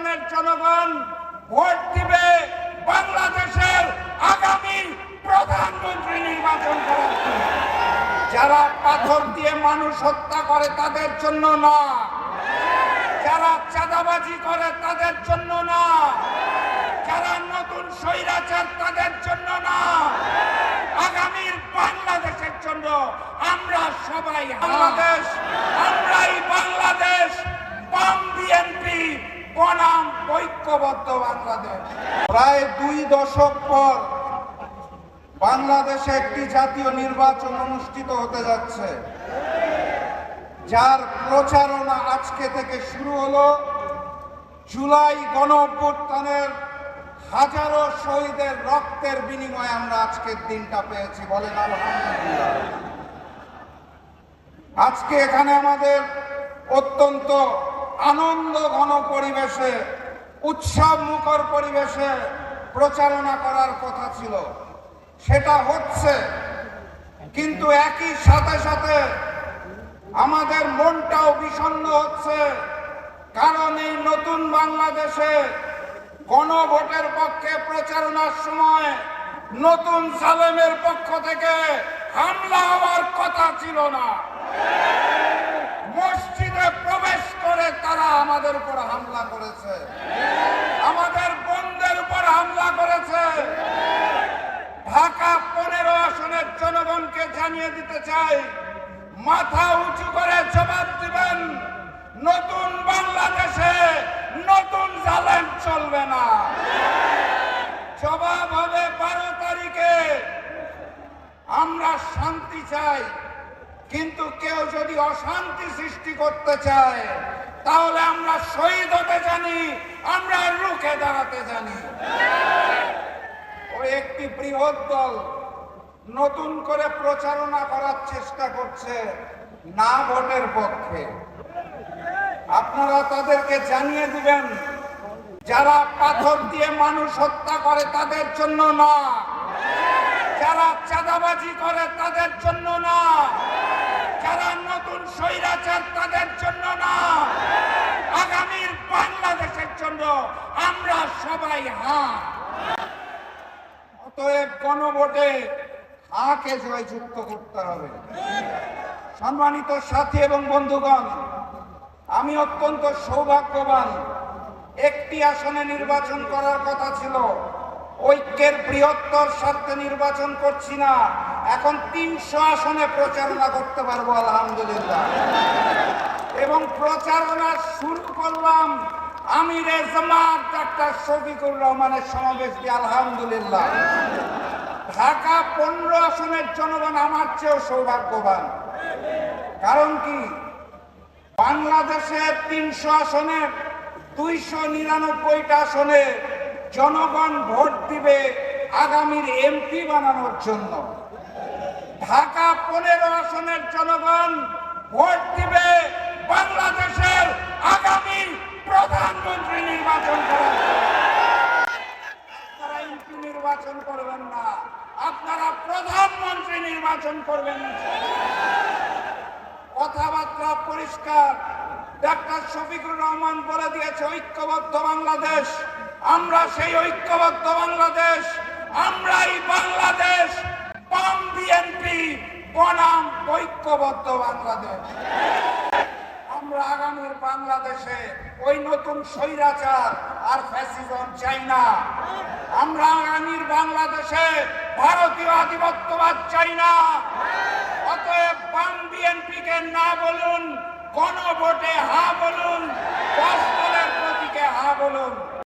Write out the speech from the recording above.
আসনের জনগণ ভোট দিবে বাংলাদেশের আগামী প্রধানমন্ত্রী নির্বাচন করার যারা পাথর দিয়ে মানুষ হত্যা করে তাদের জন্য না। যারা চাঁদাবাজি করে তাদের জন্য না। যারা নতুন স্বৈরাচার তাদের জন্য না। আগামীর বাংলাদেশের জন্য আমরা সবাই বাংলাদেশ ঐক্যবদ্ধ বাংলাদেশ। প্রায় দুই দশক পর বাংলাদেশে একটি জাতীয় নির্বাচন অনুষ্ঠিত হতে যাচ্ছে। যার প্রচারণা আজকে থেকে শুরু হলো। জুলাই গণ হাজারো শহীদের রক্তের বিনিময়ে আমরা আজকের দিনটা পেয়েছি, বলেন আলহামদুলিল্লাহ। আজকে এখানে আমাদের অত্যন্ত আনন্দ ঘন পরিবেশে উৎসব মুখর পরিবেশে প্রচারণা করার কথা ছিল। সেটা হচ্ছে, কিন্তু একই সাথে সাথে আমাদের মনটাও বিষণ্ণ হচ্ছে, কারণ এই নতুন বাংলাদেশে গণভোটের পক্ষে প্রচারণার সময় নতুন সালেমের পক্ষ থেকে হামলা হওয়ার কথা ছিল না। মসজিদে প্রবেশ করে তারা আমাদের উপর হামলা করেছে আমাদের বন্ধের উপর হামলা করেছে ঢাকা পনেরো আসনের জনগণকে জানিয়ে দিতে চাই, মাথা উঁচু করে জবাব দিবেন, নতুন বাংলাদেশে নতুন জালেম চলবে না। জবাব হবে বারো তারিখে। আমরা শান্তি চাই, কিন্তু কেউ যদি অশান্তি সৃষ্টি করতে চায়, তাহলে আমরা শহীদ হতে জানি, আমরা রুখে দাঁড়াতে জানি। ওই একটি বৃহৎ দল নতুন করে প্রচারণা করার চেষ্টা করছে না ভোটের পক্ষে। আপনারা তাদেরকে জানিয়ে দিবেন, যারা পাথর দিয়ে মানুষ হত্যা করে তাদের জন্য না। যারা চাঁদাবাজি করে তাদের জন্য না। যারা নতুন স্বৈরাচার তাদের জন্য না। আগামীর বাংলাদেশের জন্য আমরা সবাই হ্যাঁ অতএব গণভোটে হাকে জয়যুক্ত করতে হবে। সম্মানিত সাথী এবং বন্ধুগণ, আমি অত্যন্ত সৌভাগ্যবান। একটি আসনে নির্বাচন করার কথা ছিল। ঐক্যের বৃহত্তর স্বার্থে নির্বাচন করছি না। এখন তিনশো আসনে প্রচারণা করতে পারব, আলহামদুলিল্লাহ। এবং প্রচারণা শুরু করলাম আমিরে জামাত ডাক্তার শফিকুর রহমানের সমাবেশ দিয়ে আলহামদুলিল্লাহ। ঢাকা পনেরো আসনের জনগণ আমার চেয়েও সৌভাগ্যবান। কারণ কি? বাংলাদেশের তিনশো আসনে, দুইশো নিরানব্বইটা আসনে জনগণ ভোট দিবে আগামীর এমপি বানানোর জন্য। ঢাকা পনেরো আসনের জনগণ ভোট দিবে বাংলাদেশের আগামী প্রধানমন্ত্রী নির্বাচন করার জন্য। আপনারা এমপি নির্বাচন করবেন না আপনারা প্রধানমন্ত্রী নির্বাচন করবেন। কথাবার্তা পরিষ্কার। ডাক্তার শফিকুর রহমান বলে দিয়েছে, ঐক্যবদ্ধ বাংলাদেশ। আমরা সেই ঐক্যবদ্ধ বাংলাদেশ। আমরাই বাংলাদেশ। বাম বিএনপি বনাম ঐক্যবদ্ধ বাংলাদেশ। আমরা আগামীর বাংলাদেশে ওই নতুন স্বৈরাচার আর ফ্যাসিজম চাই না। আমরা আগামীর বাংলাদেশে ভারতীয় আধিপত্যবাদ চাই না। অতএব বাম বিএনপিকে না বলুন, গণভোটে হা বলুন প্রতীকে হা বলুন।